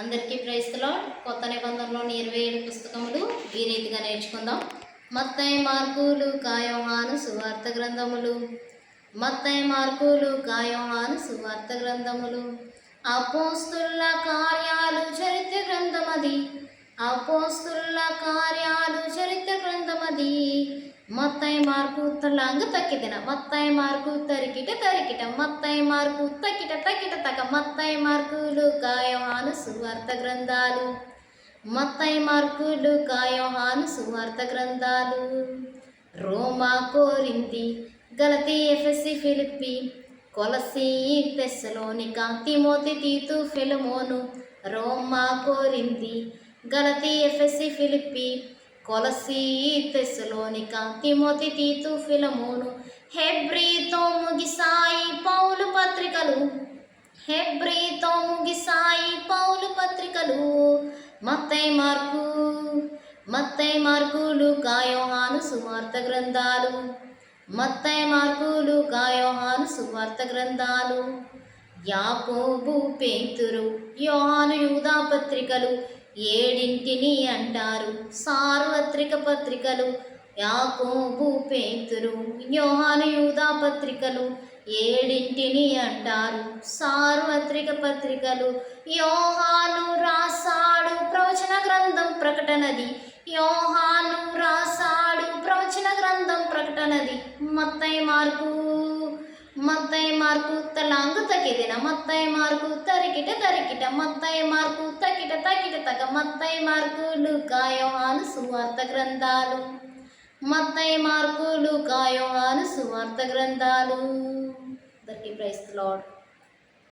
అందరికీ ప్రైస్తులో కొత్త నిబంధనలోని ఇరవై ఏడు పుస్తకములు ఈ రీతిగా నేర్చుకుందాం. మత్తయ్య మార్కులు కాయోహాను సువార్త గ్రంథములు. మత్తయ్య మార్కులు కాయోహాను సువార్త గ్రంథములు. అపోస్తుల కార్యాలు చరిత్ర గ్రంథమది. అపోస్తుల కార్యాలు చరిత్ర గ్రంథమది. మత్తయి మార్కు తలాంగ తక్కిదిన మత్తయి మార్కు తరికిట తరికిట మత్తయి మార్కు తక్కిట తక్కిట తక మత్తయి మార్కులు కాయోహాను సువార్త గ్రంథాలు. మత్తయి మార్కులు కాయోహాను సువార్త గ్రంథాలు. రోమా కోరింది గలతి ఎఫెసి ఫిలిప్పి కొలసి తెస్సలోనిక తిమోతి తీతు ఫిలమోను రోమా కోరింది గలతి ఎఫెసి ఫిలిప్పి కొలసీ తెస్సలోనిక తిమోతి తీతు ఫిలమోను. హెబ్రీతో ముగిసాయి పౌలు పత్రికలు. హెబ్రీతో ముగిసాయి పౌలు పత్రికలు. మత్తై మార్కు మత్తై మార్కులు కాయోహాను సువార్త గ్రంథాలు. మత్తై మార్కులు కాయోహాను సువార్త గ్రంథాలు. యాకోబు పేతురు యోహాను యూదా పత్రికలు. ఏడింటిని అంటారు సార్వత్రిక పత్రికలు. యాకోబు పేతురు యోహాను యూదా పత్రికలు ఏడింటిని అంటారు సార్వత్రిక పత్రికలు. యోహాను రాసాడు ప్రవచన గ్రంథం ప్రకటనది. యోహాను రాసాడు ప్రవచన గ్రంథం ప్రకటనది. మత్తై మార్కు మత్తై మార్కు తలాంగు తకిదిన మత్తై మార్కు తరికిట తరికిట మత్తై మార్కు తకిట తకిట తగ మత్తై మార్కులు కాయోహాను సువార్త గ్రంథాలు. మత్తై మార్కులు కాయోహాను సువార్త గ్రంథాలు. దర్కి ప్రైస్ లాడ్